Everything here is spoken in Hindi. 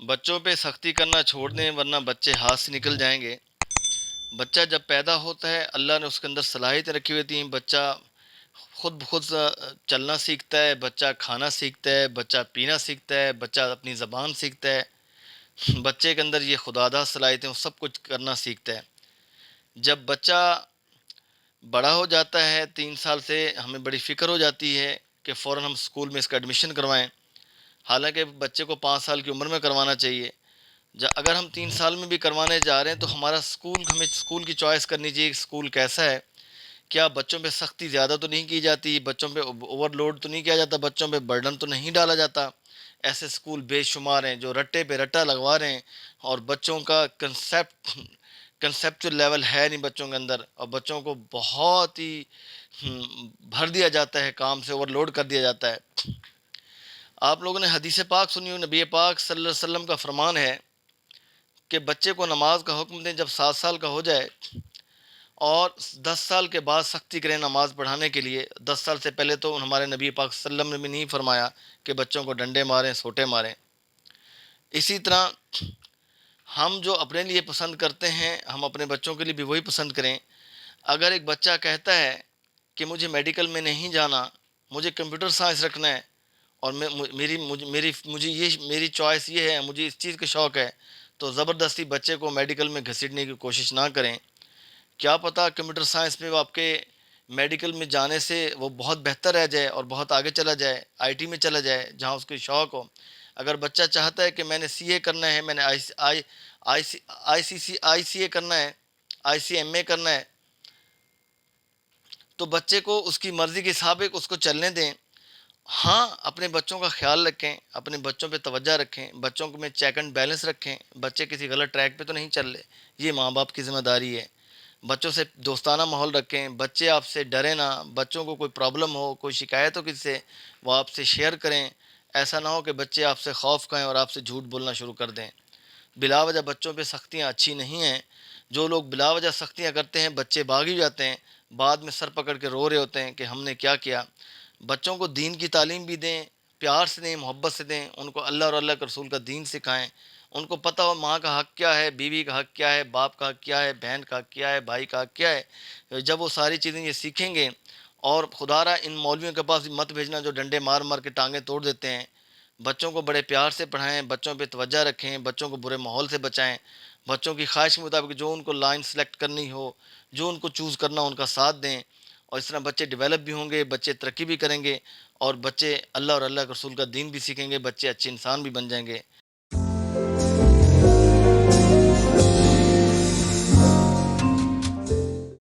बच्चों पे सख्ती करना छोड़ दें, वरना बच्चे हाथ से निकल जाएँगे। बच्चा जब पैदा होता है, अल्लाह ने उसके अंदर सलाहियतें रखी हुई थी। बच्चा खुद खुद चलना सीखता है, बच्चा खाना सीखता है, बच्चा पीना सीखता है, बच्चा अपनी ज़बान सीखता है। बच्चे के अंदर ये खुदादा सलाहियतें सब कुछ करना सीखता है। जब बच्चा बड़ा हो जाता है, तीन साल से हमें बड़ी फ़िक्र हो जाती है कि फ़ौर हम स्कूल में इसका एडमिशन करवाएँ। हालाँकि बच्चे को पाँच साल की उम्र में करवाना चाहिए। अगर हम तीन साल में भी करवाने जा रहे हैं तो हमारा स्कूल हमें स्कूल की चॉइस करनी चाहिए स्कूल कैसा है। क्या बच्चों पे सख्ती ज़्यादा तो नहीं की जाती? बच्चों पे ओवरलोड तो नहीं किया जाता? बच्चों पे बर्डन तो नहीं डाला जाता? ऐसे स्कूल बेशुमार हैं जो रट्टे पे रट्टा लगवा रहे हैं और बच्चों का कंसेप्ट कंसेप्चुअल लेवल है नहीं बच्चों के अंदर और बच्चों को बहुत ही हम्म, भर दिया जाता है काम से ओवरलोड कर दिया जाता है। आप लोगों ने हदीस पाक सुनी हो, नबी पाक सल्लल्लाहु अलैहि वसल्लम का फरमान है कि बच्चे को नमाज़ का हुक्म दें जब सात साल का हो जाए और दस साल के बाद सख्ती करें नमाज़ पढ़ाने के लिए। दस साल से पहले तो हमारे नबी पाक सल्लम ने भी नहीं फरमाया कि बच्चों को डंडे मारें, सोटे मारें। इसी तरह हम जो अपने लिए पसंद करते हैं, हम अपने बच्चों के लिए भी वही पसंद करें। अगर एक बच्चा कहता है कि मुझे मेडिकल में नहीं जाना, मुझे कंप्यूटर साइंस रखना है और मैं मेरी, मुझे मेरी, मुझे ये, मेरी चॉइस ये है, मुझे इस चीज़ का शौक़ है तो ज़बरदस्ती बच्चे को मेडिकल में घसीटने की कोशिश ना करें। क्या पता कंप्यूटर साइंस में वो आपके मेडिकल में जाने से वो बहुत बेहतर रह जाए और बहुत आगे चला जाए आईटी में चला जाए, जहाँ उसकी शौक़ हो। अगर बच्चा चाहता है कि मैंने सीए करना है, मैंने आई आई आई सी आई सी सी आई सी ए करना है आई सी एम ए करना है तो बच्चे को उसकी मर्ज़ी के हिसाब उसको चलने दें। हाँ अपने बच्चों का ख्याल रखें, अपने बच्चों पे तवज्जो रखें, बच्चों को में चेक एंड बैलेंस रखें, बच्चे किसी गलत ट्रैक पे तो नहीं चल रहे, ये माँ बाप की ज़िम्मेदारी है। बच्चों से दोस्ताना माहौल रखें, बच्चे आपसे डरे ना, बच्चों को कोई प्रॉब्लम हो, कोई शिकायत हो किसी से, वो आपसे शेयर करें। ऐसा ना हो कि बच्चे आपसे खौफ खाएँ और आपसे झूठ बोलना शुरू कर दें। बिला वजह बच्चों पे सख्तियाँ अच्छी नहीं हैं। जो लोग बिला वजह सख्तियाँ करते हैं, बच्चे भाग ही जाते हैं। बाद में सर पकड़ के रो रहे होते हैं कि हमने क्या किया। बच्चों को दीन की तालीम भी दें, प्यार से दें, मोहब्बत से दें, उनको अल्लाह और अल्लाह के रसूल का दीन सिखाएँ। उनको पता हो माँ का हक़ क्या है, बीवी का हक़ क्या है, बाप का हक़ क्या है, बहन का हक़ क्या है, भाई का हक़ क्या है। जब वो सारी चीज़ें ये सीखेंगे और खुदारा इन मौलवियों के पास भी मत भेजना जो डंडे मार मार के टांगें तोड़ देते हैं, बच्चों को बड़े प्यार से पढ़ाएँ, बच्चों पे तवज्जो रखें, बच्चों को बुरे माहौल से बचाएँ, बच्चों की ख्वाहिश के मुताबिक जो उनको लाइन सेलेक्ट करनी हो, जो उनको चूज़ करना उनका साथ दें। और इस तरह बच्चे डेवलप भी होंगे, बच्चे तरक्की भी करेंगे और बच्चे अल्लाह और अल्लाह के रसूल का दीन भी सीखेंगे, बच्चे अच्छे इंसान भी बन जाएँगे।